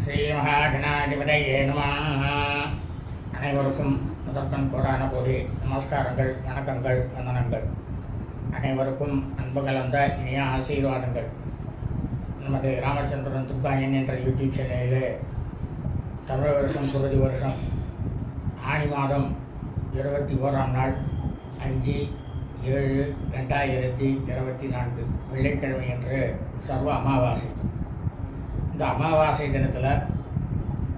ஸ்ரீ மகாகணாதிபதையே நமः. அனைவருக்கும் முதற்கண் கோடான கோடி நமஸ்காரங்கள் வணக்கங்கள் வந்தனங்கள். அனைவருக்கும் அன்பு கலந்த இனிய ஆசீர்வாதங்கள். நமது ராமச்சந்திரன் துர்காயன் என்ற யூடியூப் சேனலில் தமிழ் வருஷம் குருதி வருஷம் ஆனி மாதம் இருபத்தி ஓராம் நாள் அஞ்சு ஏழு ரெண்டாயிரத்தி இருபத்தி நான்கு வெள்ளிக்கிழமை என்று சர்வ அமாவாசை. இந்த அமாவாசை தினத்தில்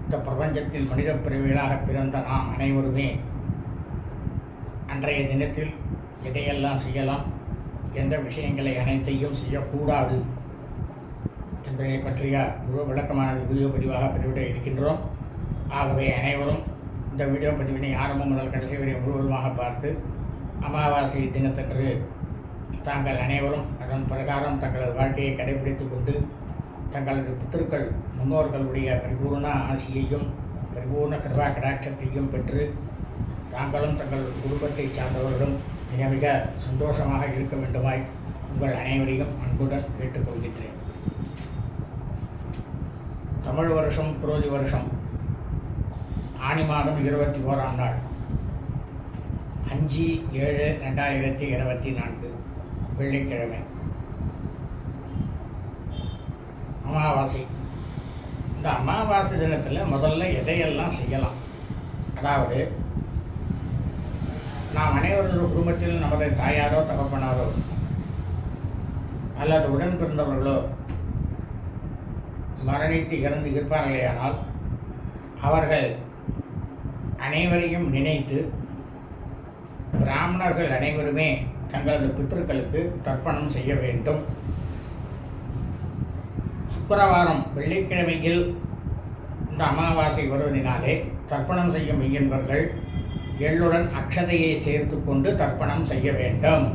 இந்த பிரபஞ்சத்தில் மனித பிரிவுகளாக பிறந்த நாம் அனைவருமே அன்றைய தினத்தில் எதையெல்லாம் செய்யலாம் எந்த விஷயங்களை அனைத்தையும் செய்யக்கூடாது என்பதை பற்றிய முழு விளக்கமானது வீடியோ பதிவாக பதிவிட இருக்கின்றோம். ஆகவே அனைவரும் இந்த வீடியோ பதிவினை ஆரம்பம் முதல் கடைசி வரை முழுவதுமாக பார்த்து அமாவாசை தினத்தன்று தாங்கள் அனைவரும் அதன் பிரகாரம் தங்களது வாழ்க்கையை கடைபிடித்துக் கொண்டு தங்களது பித்திருக்கள் முன்னோர்களுடைய பரிபூர்ண ஆசியையும் பரிபூர்ண கிருபா கடாட்சத்தையும் பெற்று தாங்களும் தங்கள் குடும்பத்தை சார்ந்தவர்களும் மிக மிக சந்தோஷமாக இருக்க வேண்டுமாய் உங்கள் அனைவரையும் அன்புடன் கேட்டுக்கொள்கின்றேன். தமிழ் வருஷம் குரோதி வருஷம் ஆனி மாதம் இருபத்தி ஓராம் நாள் அஞ்சு ஏழு ரெண்டாயிரத்தி இருபத்தி நான்கு வெள்ளிக்கிழமை. அமாவாசை. இந்த அமாவாசை தினத்தில் முதல்ல எதையெல்லாம் செய்யலாம்? அதாவது நாம் அனைவரது குடும்பத்தில் நமது தாயாரோ தகப்பனாரோ அல்லது உடன் பிறந்தவர்களோ மரணித்து இறந்து இருப்பார்களேயானால் அவர்கள் அனைவரையும் நினைத்து பிராமணர்கள் அனைவருமே தங்களது பித்தர்களுக்கு தர்ப்பணம் செய்ய வேண்டும். சுக்கரவாரம் வெள்ளிக்கிழமையில் இந்த அமாவாசை வருவதினாலே தர்ப்பணம் செய்யும் மெய்யன்பர்கள் எள்ளுடன் அக்ஷதையை சேர்த்து கொண்டு தர்ப்பணம் செய்ய வேண்டும்.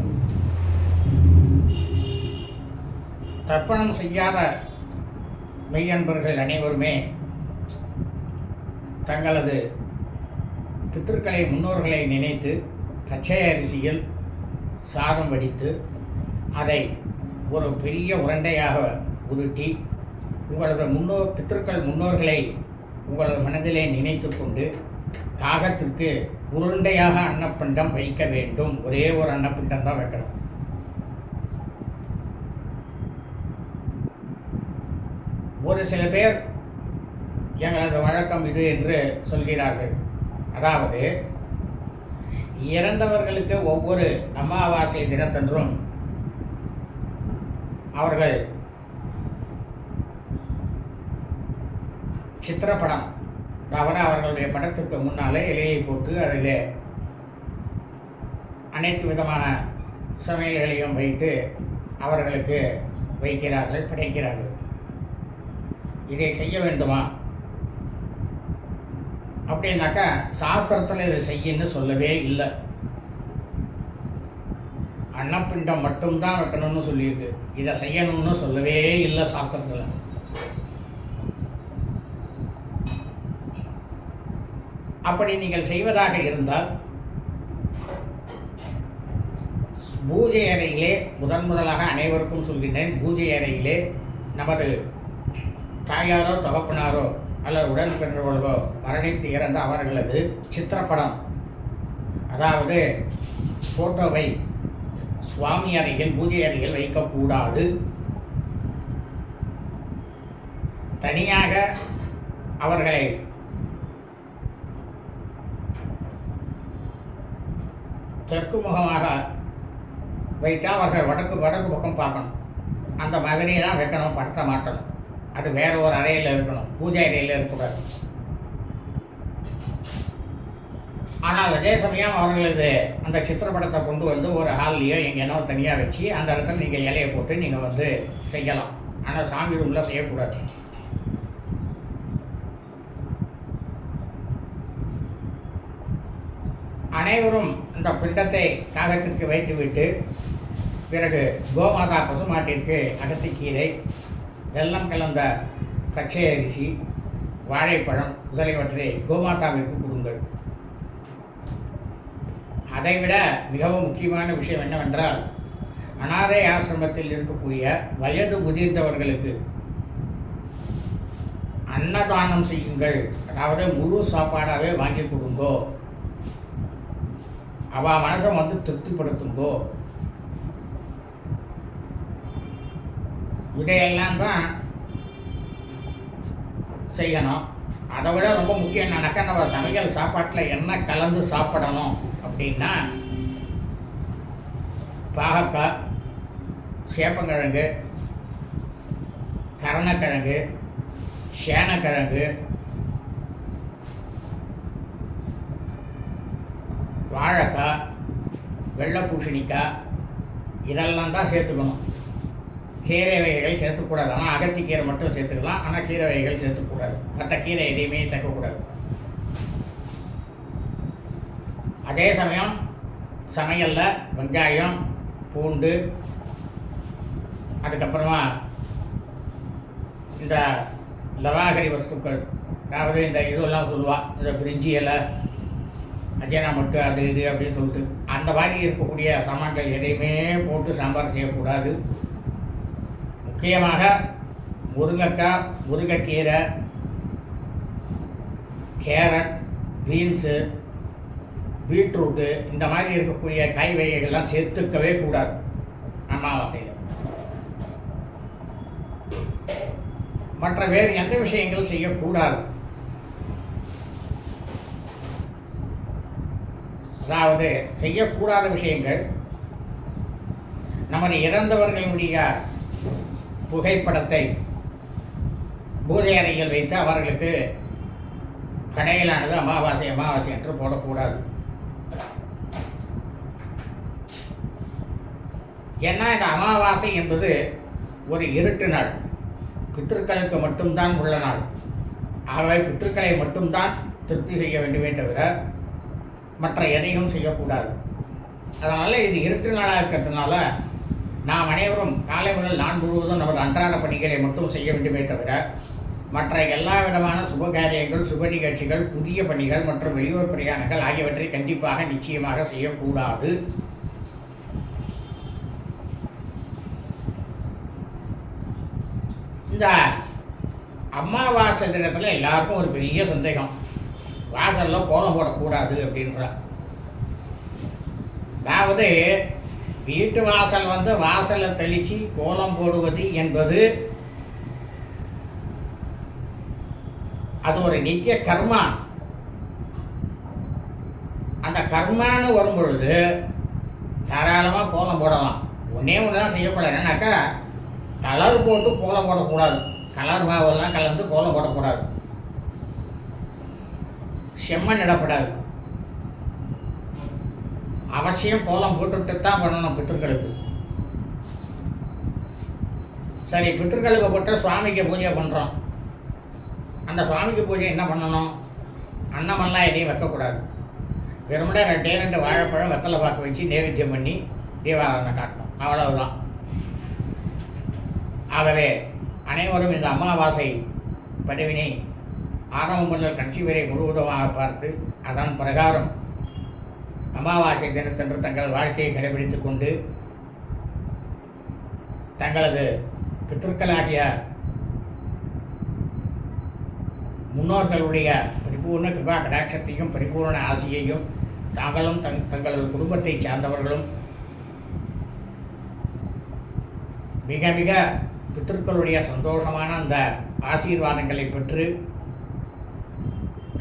தர்ப்பணம் செய்யாத மெய்யன்பர்கள் அனைவருமே தங்களது பித்திருக்களை முன்னோர்களை நினைத்து பச்சை அரிசியில் சாதம் வடித்து அதை ஒரு பெரிய உருண்டையாக உருட்டி உங்களது முன்னோர் பித்திருக்கள் முன்னோர்களை உங்களது மனதிலே நினைத்து கொண்டு காகத்திற்கு உருண்டையாக அன்னப்பிண்டம் வைக்க வேண்டும். ஒரே ஒரு அன்னப்பிண்டம் தான் வைக்கணும். ஒரு சில பேர் எங்களது வழக்கம் இது என்று சொல்கிறார்கள். அதாவது இறந்தவர்களுக்கு ஒவ்வொரு அமாவாசை தினத்தன்றும் அவர்கள் சித்திரப்படம். அதாவது அவர்களுடைய படத்திற்கு முன்னாலே இலையை போட்டு அதில் அனைத்து விதமான சமையல்களையும் வைத்து அவர்களுக்கு வைக்கிறார்கள் படைக்கிறார்கள். இதை செய்ய வேண்டுமா? அப்படின்னாக்கா சாஸ்திரத்தில் இதை செய்யன்னு சொல்லவே இல்லை. அன்னப்பிண்டம் மட்டும்தான் வைக்கணும்னு சொல்லியிருக்கு. இதை செய்யணும்னு சொல்லவே இல்லை சாஸ்திரத்தில். அப்படி நீங்கள் செய்வதாக இருந்தால் பூஜை அறையிலே முதன் முதலாக அனைவருக்கும் சொல்கின்றேன் பூஜை அறையிலே நமது தாயாரோ தகப்பனாரோ அல்லது உடன் பிறந்தவர்களோ மரணித்து இறந்த அவர்களது சித்திரப்படம். அதாவது ஃபோட்டோவை சுவாமி அறையில் பூஜை அறையில் வைக்கக்கூடாது. தனியாக அவர்களை தெற்கு முகமாக வைத்தால் அவர்கள் வடக்கு வடக்கு பக்கம் பார்க்கணும். அந்த மாதிரியே தான் வைக்கணும் படத்தை மாட்டணும். அது வேற ஒரு அறையில் இருக்கணும். பூஜை அறையில் இருக்கக்கூடாது. ஆனால் அதே சமயம் அவர்களது அந்த சித்திரப்படத்தை கொண்டு வந்து ஒரு ஹால்லையோ எங்கேனோ தனியாக வச்சு அந்த இடத்துல நீங்கள் இலையை போட்டு நீங்கள் வந்து செய்யலாம். ஆனால் சாமி ரூமில் செய்யக்கூடாது. அனைவரும் அந்த பிண்டத்தை காகத்திற்கு வைத்துவிட்டு பிறகு கோமாதா பசுமாட்டிற்கு அகத்திக்கீரை வெள்ளம் கலந்த கச்சை அரிசி வாழைப்பழம் முதலியவற்றை கோமாதாவிற்கு கொடுங்கள். அதைவிட மிகவும் முக்கியமான விஷயம் என்னவென்றால் அனாதை ஆசிரமத்தில் இருக்கக்கூடிய வயது முதிர்ந்தவர்களுக்கு அன்னதானம் செய்யுங்கள். அதாவது முழு சாப்பாடாகவே வாங்கி கொடுங்கோ. அவள் மனசை வந்து திருப்திப்படுத்துங்கோ இதையெல்லாம் தான் செய்யணும். அதை விட ரொம்ப முக்கியம் என்னன்னாக்கா நம்ம சமையல் சாப்பாட்டில் என்ன கலந்து சாப்பிடணும் அப்படின்னா பாகக்காய் சேப்பங்கிழங்கு கரணக்கிழங்கு சேனக்கிழங்கு வாழைக்காய் வெள்ளை பூசணிக்காய் இதெல்லாம் தான் சேர்த்துக்கணும். கீரை வகைகள் சேர்த்துக்கூடாது. ஆனால் அகத்திக்கீரை மட்டும் சேர்த்துக்கலாம். ஆனால் கீரை வகைகள் சேர்த்துக்கூடாது. மற்ற கீரை எதையுமே சேர்க்கக்கூடாது. அதே சமயம் சமையலில் வெங்காயம் பூண்டு அதுக்கப்புறமா இந்த லவாகரி வஸ்துக்கள். அதாவது இந்த இதெல்லாம் சொல்லுவாள் இந்த பிரிஞ்சி இலை அஜனா மட்டும் அது இது அப்படின்னு சொல்லிட்டு அந்த மாதிரி இருக்கக்கூடிய சாமான்கள் எதையுமே போட்டு சாம்பார் செய்யக்கூடாது. முக்கியமாக முருங்கைக்காய் முருங்கைக்கீரை கேரட் பீன்ஸு பீட்ரூட்டு இந்த மாதிரி இருக்கக்கூடிய காய் வகைகள்லாம் சேர்த்துக்கவே கூடாது. அமாவாசையில். மற்ற வேறு எந்த விஷயங்கள் செய்யக்கூடாது. அதாவது செய்யக்கூடாத விஷயங்கள் நமது இறந்தவர்களுடைய புகைப்படத்தை பூஜை அறையில் வைத்து அவர்களுக்கு கடையிலானது அமாவாசை அமாவாசை என்று போடக்கூடாது. ஏன்னா இந்த அமாவாசை என்பது ஒரு இருட்டு நாள். பித்திருக்களுக்கு மட்டும்தான் உள்ள நாள். ஆகவே பித்திருக்களை மட்டும்தான் திருப்தி செய்ய வேண்டுமே தவிர மற்ற எதையும் செய்யக்கூடாது. அதனால் இது இருட்டு நாளாக இருக்கிறதுனால நாம் அனைவரும் காலை முதல் நான் முழுவதும் நமது அன்றாட பணிகளை மட்டும் செய்ய வேண்டுமே தவிர மற்ற எல்லா விதமான சுப காரியங்கள் சுப நிகழ்ச்சிகள் புதிய பணிகள் மற்றும் வெளியூர் பிரயாணங்கள் ஆகியவற்றை கண்டிப்பாக நிச்சயமாக செய்யக்கூடாது. இந்த அமாவாசை தினத்தில் எல்லாருக்கும் ஒரு பெரிய சந்தேகம். வாசலில் கோலம் போடக்கூடாது அப்படின்ற. அதாவது வீட்டு வாசல் வந்து வாசலை தெளித்து கோலம் போடுவது என்பது அது ஒரு நித்திய கர்மா. அந்த கர்மான்னு வரும் பொழுது தாராளமாக கோலம் போடலாம். ஒன்றே ஒன்று தான் செய்யக்கூடாது என்னன்னாக்கா கலர் போட்டு கோலம் போடக்கூடாது. கலர் மாவெல்லாம் கலந்து கோலம் போடக்கூடாது. செம்மண் இடப்படாது. அவசியம் கோலம் போட்டுட்டு தான் பண்ணணும் பித்திருக்களுக்கு. சரி பித்திருக்களுக்கு போட்டு சுவாமிக்கு பூஜை பண்ணுறோம் அந்த சுவாமிக்கு பூஜை என்ன பண்ணணும்? அன்னமெல்லாம் எதையும் வைக்கக்கூடாது. வெறுமனே ரெண்டே ரெண்டு வாழைப்பழம் வெத்தலை பார்க்க வச்சு நைவேத்தியம் பண்ணி தீபாராதனை காட்டணும். அவ்வளவுதான். ஆகவே அனைவரும் இந்த அமாவாசை பதிவினை ஆரம்பம் முதல் கட்சி வரை முழுவதுமாக பார்த்து அதன் பிரகாரம் அமாவாசை தினத்தன்று தங்கள் வாழ்க்கையை கடைபிடித்துக் கொண்டு தங்களது பித்திருக்களாகிய முன்னோர்களுடைய பரிபூர்ண கிருபா கடாட்சத்தையும் பரிபூர்ண ஆசியையும் தாங்களும் தங் தங்களது குடும்பத்தை சார்ந்தவர்களும் மிக மிக பித்திருக்களுடைய சந்தோஷமான அந்த ஆசீர்வாதங்களை பெற்று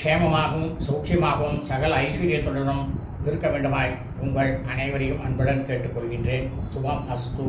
க்ஷேமமாகவும் சௌக்கியமாகவும் சகல ஐஸ்வர்யத்துடனும் இருக்க வேண்டுமாய் உங்கள் அனைவரையும் அன்புடன் கேட்டுக்கொள்கின்றேன். சுபம் அஸ்து.